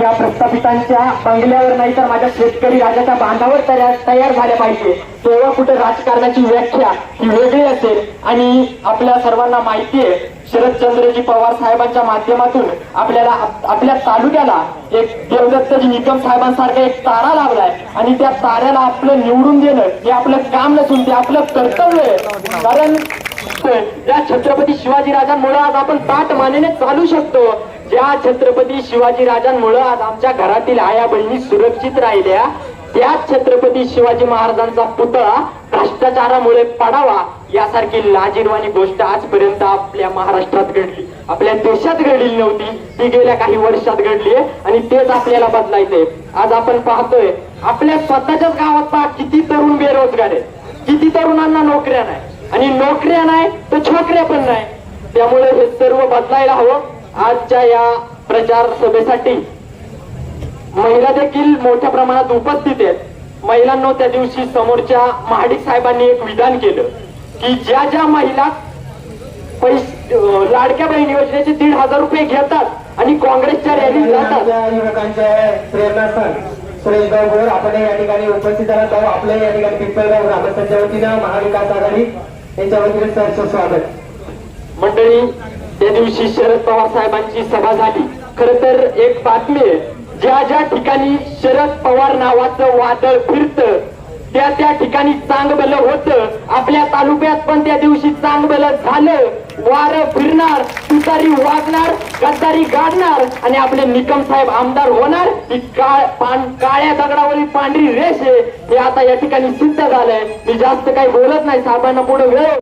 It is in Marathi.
या प्रस्थापितांच्या बंगल्यावर नाही तर माझ्या शेतकरी राजाच्या बांधावर तयार झाल्या पाहिजे. तेव्हा कुठे राजकारणाची व्याख्या ही वेगळी असेल आणि आपल्या सर्वांना माहिती आहे शरदचंद्रजी पवार साहेबांच्या माध्यमातून आपल्याला आपल्या तालुक्याला एक देवदत्तजी निकम साहेबांसारखा एक तारा लावलाय आणि त्या ताऱ्याला आपलं निवडून देणं हे आपलं काम नसून ते आपलं कर्तव्य आहे. कारण या छत्रपती शिवाजी राजांमुळे आज आपण ताट मानेने चालू शकतो. ज्या छत्रपती शिवाजी राजांमुळे आज आमच्या घरातील आया बहिणी सुरक्षित राहिल्या त्याच छत्रपती शिवाजी महाराजांचा पुतळा भ्रष्टाचारामुळे पडावा यासारखी लाजीरवाणी गोष्ट आजपर्यंत आपल्या महाराष्ट्रात घडली. आपल्या देशात घडली नव्हती. ती गेल्या काही वर्षात घडली आणि तेच आपल्याला बदलायचंय आज आपण पाहतोय आपल्या स्वतःच्याच गावात पहा किती तरुण बेरोजगार आहेत. किती तरुणांना नोकऱ्या नाही. आणि नोकऱ्या नाही तर छोकऱ्या पण नाही. त्यामुळे हे सर्व बदलायला हवं. आजच्या या प्रचार सभेसाठी महिला देखील मोठ्या प्रमाणात उपस्थित आहेत. महिलांनो त्या दिवशी समोरच्या महाडिक साहेबांनी एक विधान केलं की ज्या ज्या महिला पैसे लाडक्या बहीण योजनेचे दीड हजार रुपये घेतात आणि काँग्रेसच्या रॅलीत जातात. युवकांच्या प्रेरणास्थान. सुरेश आपण या ठिकाणी उपस्थित राहत आहोत आपल्या या ठिकाणी पिंपळगाव ग्रामस्थांच्या वतीनं महाविकास आघाडी यांच्या वतीने सहर्ष स्वागत. मंडळी त्या दिवशी शरद पवार साहेबांची सभा झाली. खर तर एक बातमी आहे. ज्या ज्या ठिकाणी शरद पवार नावाचं वादळ फिरतं त्या त्या ठिकाणी चांगलं होतं. आपल्या तालुक्यात पण त्या दिवशी चांगलं झालं. वार फिरणार तुतारी वागणार गद्दारी गाडणार आणि आपले निकम साहेब आमदार होणार. ही काळ पान काळ्या दगडावरील पांढरी रेष आहे. हे आता या ठिकाणी सिद्ध झालंय. मी जास्त काही बोलत नाही. साहेबांना पुढे वेळ